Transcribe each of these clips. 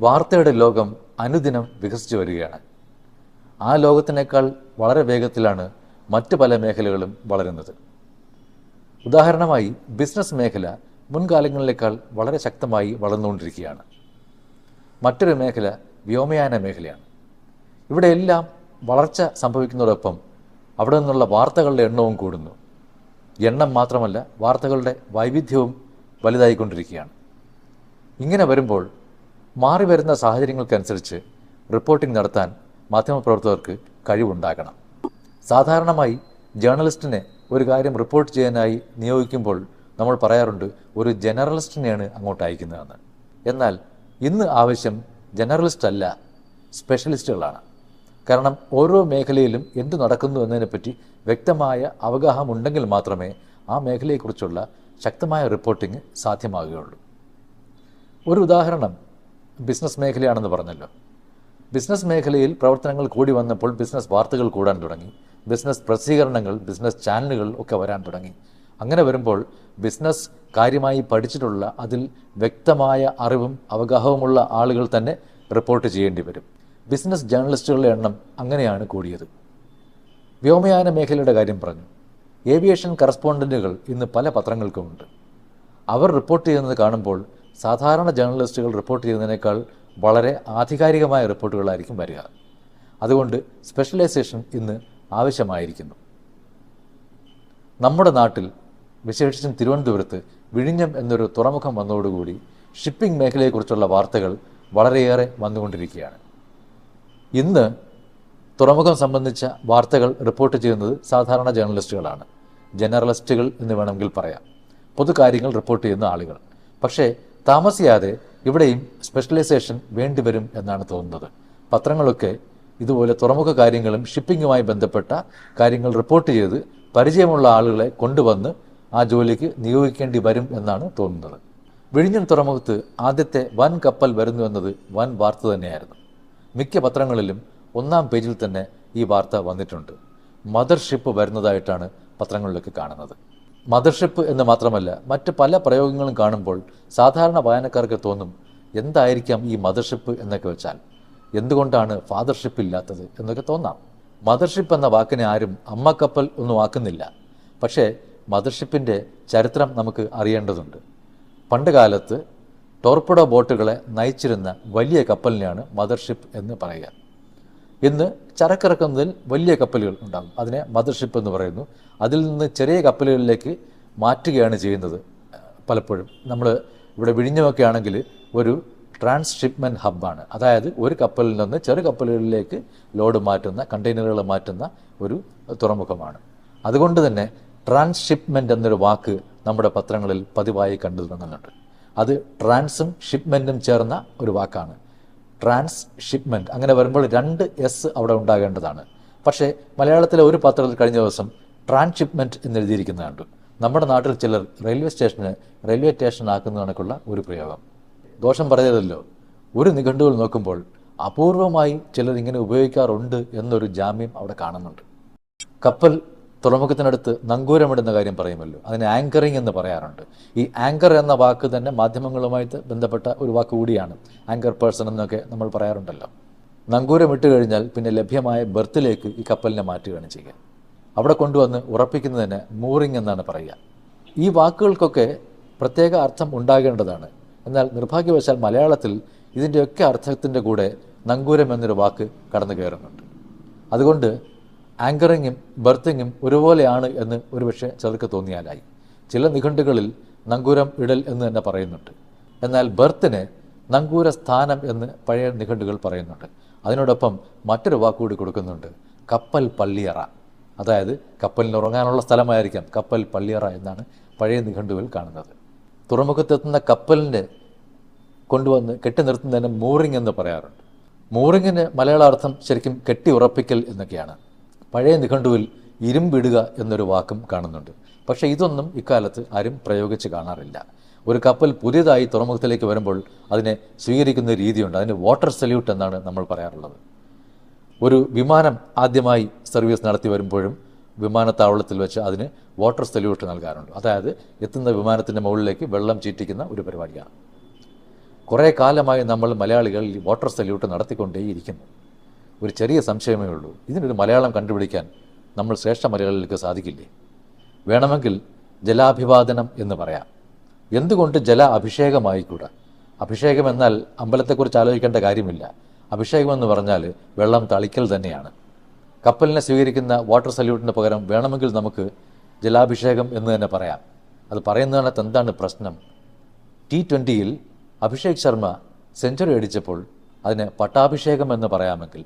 വാർത്തയുടെ ലോകം അനുദിനം വികസിച്ചു വരികയാണ്. ആ ലോകത്തിനേക്കാൾ വളരെ വേഗത്തിലാണ് മറ്റ് പല മേഖലകളും വളരുന്നത്. ഉദാഹരണമായി ബിസിനസ് മേഖല മുൻകാലങ്ങളിലേക്കാൾ വളരെ ശക്തമായി വളർന്നുകൊണ്ടിരിക്കുകയാണ്. മറ്റൊരു മേഖല വ്യോമയാന മേഖലയാണ്. ഇവിടെയെല്ലാം വളർച്ച സംഭവിക്കുന്നതോടൊപ്പം അവിടെ നിന്നുള്ള വാർത്തകളുടെ എണ്ണവും കൂടുന്നു. എണ്ണം മാത്രമല്ല വാർത്തകളുടെ വൈവിധ്യവും വലുതായിക്കൊണ്ടിരിക്കുകയാണ്. ഇങ്ങനെ വരുമ്പോൾ മാറി വരുന്ന സാഹചര്യങ്ങൾക്കനുസരിച്ച് റിപ്പോർട്ടിംഗ് നടത്താൻ മാധ്യമപ്രവർത്തകർക്ക് കഴിവുണ്ടാകണം. സാധാരണമായി ജേർണലിസ്റ്റിനെ ഒരു കാര്യം റിപ്പോർട്ട് ചെയ്യാനായി നിയോഗിക്കുമ്പോൾ നമ്മൾ പറയാറുണ്ട് ഒരു ജനറലിസ്റ്റിനെയാണ് അങ്ങോട്ട് അയക്കുന്നതെന്ന്. എന്നാൽ ഇന്ന് ആവശ്യം ജനറലിസ്റ്റ് അല്ല സ്പെഷ്യലിസ്റ്റുകളാണ് കാരണം ഓരോ മേഖലയിലും എന്തു നടക്കുന്നു എന്നതിനെപ്പറ്റി വ്യക്തമായ അവഗാഹമുണ്ടെങ്കിൽ മാത്രമേ ആ മേഖലയെക്കുറിച്ചുള്ള ശക്തമായ റിപ്പോർട്ടിംഗ് സാധ്യമാകുകയുള്ളൂ. ഒരു ഉദാഹരണം ബിസിനസ് മേഖലയാണെന്ന് പറഞ്ഞല്ലോ. ബിസിനസ് മേഖലയിൽ പ്രവർത്തനങ്ങൾ കൂടി വന്നപ്പോൾ ബിസിനസ് വാർത്തകൾ കൂടാൻ തുടങ്ങി. ബിസിനസ് പ്രസിദ്ധീകരണങ്ങൾ ബിസിനസ് ചാനലുകൾ ഒക്കെ വരാൻ തുടങ്ങി. അങ്ങനെ വരുമ്പോൾ ബിസിനസ് കാര്യമായി പഠിച്ചിട്ടുള്ള അതിൽ വ്യക്തമായ അറിവും അവഗാഹവുമുള്ള ആളുകൾ തന്നെ റിപ്പോർട്ട് ചെയ്യേണ്ടി വരും. ബിസിനസ് ജേർണലിസ്റ്റുകളുടെ എണ്ണം അങ്ങനെയാണ് കൂടിയത്. വ്യോമയാന മേഖലയുടെ കാര്യം പറഞ്ഞു. ഏവിയേഷൻ കറസ്പോണ്ടന്റുകൾ ഇന്ന് പല പത്രങ്ങൾക്കുമുണ്ട് അവർ റിപ്പോർട്ട് ചെയ്യുന്നത് കാണുമ്പോൾ സാധാരണ ജേർണലിസ്റ്റുകൾ റിപ്പോർട്ട് ചെയ്യുന്നതിനേക്കാൾ വളരെ ആധികാരികമായ റിപ്പോർട്ടുകളായിരിക്കും വരിക. അതുകൊണ്ട് സ്പെഷ്യലൈസേഷൻ ഇന്ന് ആവശ്യമായിരിക്കുന്നു. നമ്മുടെ നാട്ടിൽ വിശേഷിച്ചും തിരുവനന്തപുരത്ത് വിഴിഞ്ഞം എന്നൊരു തുറമുഖം വന്നതോടുകൂടി ഷിപ്പിംഗ് മേഖലയെക്കുറിച്ചുള്ള വാർത്തകൾ വളരെയേറെ വന്നുകൊണ്ടിരിക്കുകയാണ്. ഇന്ന് തുറമുഖം സംബന്ധിച്ച വാർത്തകൾ റിപ്പോർട്ട് ചെയ്യുന്നത് സാധാരണ ജേർണലിസ്റ്റുകളാണ്. ജനറലിസ്റ്റുകൾ എന്ന് വേണമെങ്കിൽ പറയാം. പൊതുകാര്യങ്ങൾ റിപ്പോർട്ട് ചെയ്യുന്ന ആളുകൾ. പക്ഷേ താമസിയാതെ ഇവിടെയും സ്പെഷ്യലൈസേഷൻ വേണ്ടിവരും എന്നാണ് തോന്നുന്നത്. പത്രങ്ങളൊക്കെ ഇതുപോലെ തുറമുഖ കാര്യങ്ങളും ഷിപ്പിങ്ങുമായി ബന്ധപ്പെട്ട കാര്യങ്ങൾ റിപ്പോർട്ട് ചെയ്ത് പരിചയമുള്ള ആളുകളെ കൊണ്ടുവന്ന് ആ ജോലിക്ക് നിയോഗിക്കേണ്ടി വരും എന്നാണ് തോന്നുന്നത്. വിഴിഞ്ഞം തുറമുഖത്ത് ആദ്യത്തെ വൻ കപ്പൽ വരുന്നു എന്നത് വൻ വാർത്ത തന്നെയായിരുന്നു. മിക്ക പത്രങ്ങളിലും ഒന്നാം പേജിൽ തന്നെ ഈ വാർത്ത വന്നിട്ടുണ്ട്. മദർഷിപ്പ് വരുന്നതായിട്ടാണ് പത്രങ്ങളിലൊക്കെ കാണുന്നത്. മദർഷിപ്പ് എന്ന് മാത്രമല്ല മറ്റ് പല പ്രയോഗങ്ങളും കാണുമ്പോൾ സാധാരണ വായനക്കാർക്ക് തോന്നും എന്തായിരിക്കാം ഈ മദർഷിപ്പ് എന്നൊക്കെ വെച്ചാൽ? എന്തുകൊണ്ടാണ് ഫാദർഷിപ്പ് ഇല്ലാത്തത്? എന്നൊക്കെ തോന്നാം. മദർഷിപ്പ് എന്ന വാക്കിനെ ആരും അമ്മ കപ്പൽ ഒന്നും ആക്കുന്നില്ല. പക്ഷേ മദർഷിപ്പിന്റെ ചരിത്രം നമുക്ക് അറിയേണ്ടതുണ്ട്. പണ്ട് കാലത്ത് ടോർപ്പിഡോ ബോട്ടുകളെ നയിച്ചിരുന്ന വലിയ കപ്പലിനെയാണ് മദർഷിപ്പ് എന്ന് പറയുക. ഇന്ന് ചരക്കിറക്കുന്നതിൽ വലിയ കപ്പലുകൾ ഉണ്ടാകും. അതിനെ മദർഷിപ്പ് എന്ന് പറയുന്നു. അതിൽ നിന്ന് ചെറിയ കപ്പലുകളിലേക്ക് മാറ്റുകയാണ് ചെയ്യുന്നത് പലപ്പോഴും. നമ്മൾ ഇവിടെ വിഴിഞ്ഞമൊക്കെ ആണെങ്കിൽ ഒരു ട്രാൻസ്ഷിപ്മെന്റ് ഹബ്ബാണ്. അതായത് ഒരു കപ്പലിൽ നിന്ന് ചെറു കപ്പലുകളിലേക്ക് ലോഡ് മാറ്റുന്ന കണ്ടെയ്നറുകൾ മാറ്റുന്ന ഒരു തുറമുഖമാണ്. അതുകൊണ്ട് തന്നെ ട്രാൻസ്ഷിപ്മെന്റ് എന്നൊരു വാക്ക് നമ്മുടെ പത്രങ്ങളിൽ പതിവായി കണ്ടു തുടങ്ങുന്നുണ്ട്. അത് ട്രാൻസും ഷിപ്മെന്റും ചേർന്ന ഒരു വാക്കാണ്. ട്രാൻസ് ഷിപ്മെന്റ് അങ്ങനെ വരുമ്പോൾ രണ്ട് എസ് അവിടെ ഉണ്ടാകേണ്ടതാണ്. പക്ഷേ മലയാളത്തിലെ ഒരു പത്രത്തിൽ കഴിഞ്ഞ ദിവസം ട്രാൻസ്ഷിപ്മെന്റ് എന്ന് എഴുതിയിരിക്കുന്നത് കണ്ടു. നമ്മുടെ നാട്ടിൽ ചിലർ റെയിൽവേ സ്റ്റേഷന് റെയിൽവേ സ്റ്റേഷൻ ആക്കുന്ന കണക്കുള്ള ഒരു പ്രയോഗം. ദോഷം പറയരുതല്ലോ ഒരു നിഘണ്ടുവിൽ നോക്കുമ്പോൾ അപൂർവമായി ചിലർ ഇങ്ങനെ ഉപയോഗിക്കാറുണ്ട് എന്നൊരു ജാമ്യം അവിടെ കാണുന്നുണ്ട്. കപ്പൽ തുറമുഖത്തിനടുത്ത് നങ്കൂരമിടുന്ന കാര്യം പറയുമല്ലോ. അതിന് ആങ്കറിങ് എന്ന് പറയാറുണ്ട്. ഈ ആങ്കർ എന്ന വാക്ക് തന്നെ മാധ്യമങ്ങളുമായിട്ട് ബന്ധപ്പെട്ട ഒരു വാക്ക് കൂടിയാണ്. ആങ്കർ പേഴ്സൺ എന്നൊക്കെ നമ്മൾ പറയാറുണ്ടല്ലോ. നങ്കൂരം ഇട്ട് കഴിഞ്ഞാൽ പിന്നെ ലഭ്യമായ ബർത്തിലേക്ക് ഈ കപ്പലിനെ മാറ്റുകയാണ് ചെയ്യുക. അവിടെ കൊണ്ടുവന്ന് ഉറപ്പിക്കുന്നതിന് മൂറിങ് എന്നാണ് പറയുക. ഈ വാക്കുകൾക്കൊക്കെ പ്രത്യേക അർത്ഥം ഉണ്ടാകേണ്ടതാണ്. എന്നാൽ നിർഭാഗ്യവശാൽ മലയാളത്തിൽ ഇതിന്റെയൊക്കെ അർത്ഥത്തിന്റെ കൂടെ നങ്കൂരം എന്നൊരു വാക്ക് കടന്നു കയറുന്നുണ്ട്. അതുകൊണ്ട് ആങ്കറിങ്ങും ബർത്തിങ്ങും ഒരുപോലെയാണ് എന്ന് ഒരുപക്ഷെ ചിലർക്ക് തോന്നിയാലായി. ചില നിഘണ്ടുകളിൽ നങ്കൂരം ഇടൽ എന്ന് തന്നെ പറയുന്നുണ്ട്. എന്നാൽ ബർത്തിന് നങ്കൂര സ്ഥാനം എന്ന് പഴയ നിഘണ്ടുകൾ പറയുന്നുണ്ട്. അതിനോടൊപ്പം മറ്റൊരു വാക്കുകൂടി കൊടുക്കുന്നുണ്ട്. കപ്പൽ പള്ളിയറ. അതായത് കപ്പലിന് ഉറങ്ങാനുള്ള സ്ഥലമായിരിക്കാം കപ്പൽ പള്ളിയറ എന്നാണ് പഴയ നിഘണ്ടുവിൽ കാണുന്നത്. തുറമുഖത്തെത്തുന്ന കപ്പലിന്റെ കൊണ്ടുവന്ന് കെട്ടി നിർത്തുന്നതിന് മൂറിങ് എന്ന് പറയാറുണ്ട്. മൂറിങ്ങിന് മലയാള അർത്ഥം ശരിക്കും കെട്ടി ഉറപ്പിക്കൽ എന്നൊക്കെയാണ്. പഴയ നിഘണ്ടുവിൽ ഇരുമ്പിടുക എന്നൊരു വാക്കും കാണുന്നുണ്ട്. പക്ഷേ ഇതൊന്നും ഇക്കാലത്ത് ആരും പ്രയോഗിച്ച് കാണാറില്ല. ഒരു കപ്പൽ പുതിയതായി തുറമുഖത്തിലേക്ക് വരുമ്പോൾ അതിനെ സ്വീകരിക്കുന്ന രീതിയുണ്ട്. അതിന് വാട്ടർ സല്യൂട്ട് എന്നാണ് നമ്മൾ പറയാറുള്ളത്. ഒരു വിമാനം ആദ്യമായി സർവീസ് നടത്തി വരുമ്പോഴും വിമാനത്താവളത്തിൽ വെച്ച് അതിന് വാട്ടർ സല്യൂട്ട് നൽകാറുണ്ട്. അതായത് എത്തുന്ന വിമാനത്തിന്റെ മുകളിലേക്ക് വെള്ളം ചീറ്റിക്കുന്ന ഒരു പരിപാടിയാണ്. കുറേ കാലമായി നമ്മൾ മലയാളികൾ ഈ വാട്ടർ സല്യൂട്ട് നടത്തിക്കൊണ്ടേയിരിക്കുന്നു. ഒരു ചെറിയ സംശയമേ ഉള്ളൂ. ഇതിനൊരു മലയാളം കണ്ടുപിടിക്കാൻ നമ്മൾ ശ്രേഷ്ഠ മലയാളികൾക്ക് സാധിക്കില്ലേ? വേണമെങ്കിൽ ജലാഭിവാദനം എന്ന് പറയാം. എന്തുകൊണ്ട് ജല അഭിഷേകമായിക്കൂടാ? അഭിഷേകം എന്നാൽ അമ്പലത്തെക്കുറിച്ച് ആലോചിക്കേണ്ട കാര്യമില്ല. അഭിഷേകം എന്ന് പറഞ്ഞാൽ വെള്ളം തളിക്കൽ തന്നെയാണ്. കപ്പലിനെ സ്വീകരിക്കുന്ന വാട്ടർ സല്യൂട്ടിന് പകരം വേണമെങ്കിൽ നമുക്ക് ജലാഭിഷേകം എന്ന് തന്നെ പറയാം. അത് പറയുന്നതിനകത്ത് എന്താണ് പ്രശ്നം? ടി ട്വന്റിയിൽ അഭിഷേക് ശർമ്മ സെഞ്ചുറി അടിച്ചപ്പോൾ അതിന് പട്ടാഭിഷേകം എന്ന് പറയാമെങ്കിൽ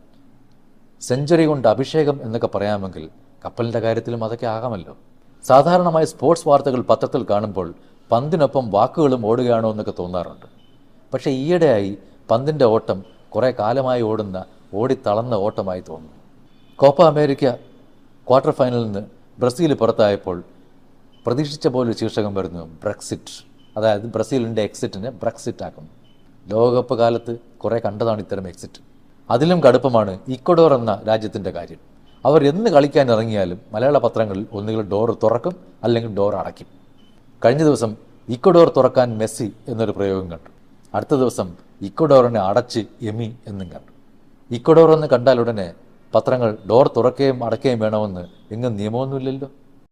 സെഞ്ചുറി കൊണ്ട് അഭിഷേകം എന്നൊക്കെ പറയാമെങ്കിൽ കപ്പലിന്റെ കാര്യത്തിലും അതൊക്കെ ആകാമല്ലോ. സാധാരണമായി സ്പോർട്സ് വാർത്തകൾ പത്രത്തിൽ കാണുമ്പോൾ പന്തിനൊപ്പം വാക്കുകളും ഓടുകയാണോ എന്നൊക്കെ തോന്നാറുണ്ട്. പക്ഷേ ഈയിടെയായി പന്തിന്റെ ഓട്ടം കുറേ കാലമായി ഓടുന്ന ഓടിത്തളർന്ന ഓട്ടമായി തോന്നുന്നു. കോപ്പ അമേരിക്ക ക്വാർട്ടർ ഫൈനലിൽ നിന്ന് ബ്രസീൽ പുറത്തായപ്പോൾ പ്രതീക്ഷിച്ച പോലെ ശീർഷകം വരുന്നു ബ്രക്സിറ്റ്. അതായത് ബ്രസീലിന്റെ എക്സിറ്റിനെ ബ്രക്സിറ്റ് ആക്കുന്നു. ലോകകപ്പ് കാലത്ത് കുറേ കണ്ടതാണ് ഇത്തരം എക്സിറ്റ് അതിലും കടുപ്പമാണ് ഇക്വഡോർ എന്ന രാജ്യത്തിന്റെ കാര്യം. അവർ എന്ന് കളിക്കാൻ ഇറങ്ങിയാലും മലയാള പത്രങ്ങളിൽ ഒന്നുകിൽ ഡോർ തുറക്കും അല്ലെങ്കിൽ ഡോർ അടയ്ക്കും. കഴിഞ്ഞ ദിവസം ഇക്വഡോർ തുറക്കാൻ മെസ്സി എന്നൊരു പ്രയോഗം കണ്ടു. അടുത്ത ദിവസം ഇക്വഡോറിനെ അടച്ച് എമി എന്നും കണ്ടു. ഇക്വഡോർ എന്ന് കണ്ടാൽ ഉടനെ പത്രങ്ങൾ ഡോർ തുറക്കുകയും അടയ്ക്കുകയും വേണമെന്ന് എങ്ങും നിയമമൊന്നുമില്ലല്ലോ.